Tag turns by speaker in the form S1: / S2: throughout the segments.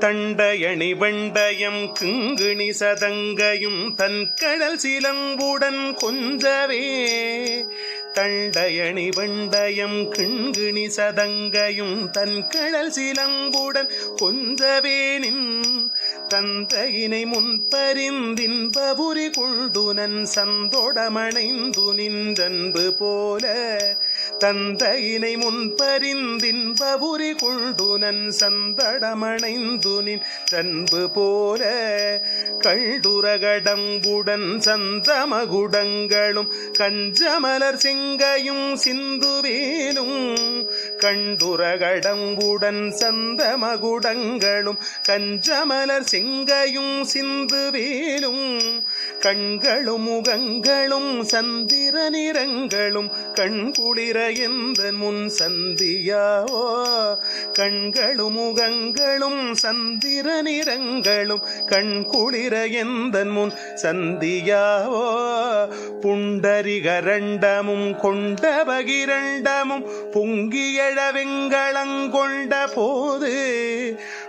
S1: தண்டயணி வெண்டயம் கிங்கிணி சதங்கையும் தன் கடல் சிலம்புடன் கொஞ்சவே. தண்டயணி வெண்டயம் கிண்கிணி சதங்கையும் தன் கடல் சிலம்புடன் கொஞ்சவேனின் தந்தையினை முன்பறிந்தின்பபுரி பபுரி சந்தோடமணைந்து நின்றன்பு போல தந்தையினை முன்பறிந்தின் பபுரி கொள்துனன் சந்தடமணைந்து நின்றன்பு போல கள்டுரகடங்குடன் சந்தமகுடங்களும் கஞ்சமலர் செங்கையும் சிந்துவேலும் கண்டுரகடங்குடன் சந்த மகுடங்களும் கஞ்சமலர் சிங்கையும் சிந்து வேலும் கண்களும் முகங்களும் சந்திர நிறங்களும் கண்குளிர எந்த முன் சந்தியாவோ? கண்களும் முகங்களும் சந்திர நிறங்களும் கண்குளிர எந்த முன் சந்தியாவோ? புண்டரிகரண்டமும் கொண்ட பகிரண்டமும் பொங்கியழ வெங்களங்கொண்ட போது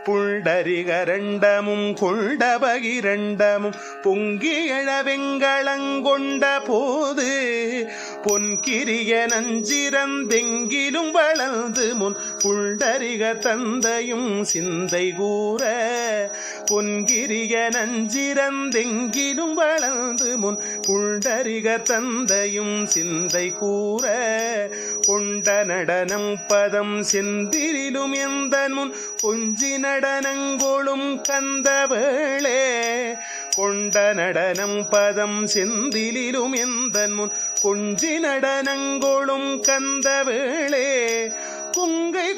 S1: புண்டரிகரண்டமும் கொண்ட பகிரண்டமும் பொங்கியழ வெங்களங்கொண்ட போது பொன்கிரிய நஞ்சிரந்தெங்கிலும் வளர்ந்து முன் புண்டரிக தந்தையும் சிந்தை கூற பொன்கிரிய நஞ்சிரந்தெங்கிலும் வளர்ந்து முன் புண்டரிக தந்தையும் சிந்தை கூற கொண்ட நடனம் பதம் செந்திரிலும் எந்த முன் கொஞ்சி நடனங்கொளும் கந்தவேளே கொண்ட நடனம் பதம் செந்திலும் எந்த முன் கொஞ்சி நடனங்கொளும் கந்தவேளே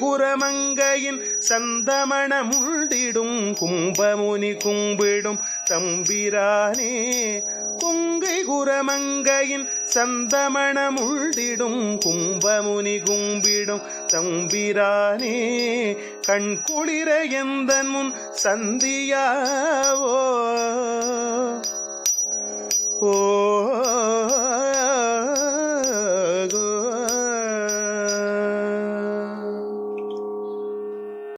S1: குரமங்கையின் சந்தமண முள்டிடும் கும்பமுனி கும்பிடும் தம்பிரானே. குங்கை குரமங்கையின் சந்தமண முள்டிடும் கும்பமுனி கும்பிடும் தம்பிரானே. கண் குளிர எந்தன் முன் சந்தியாவோ? ஓ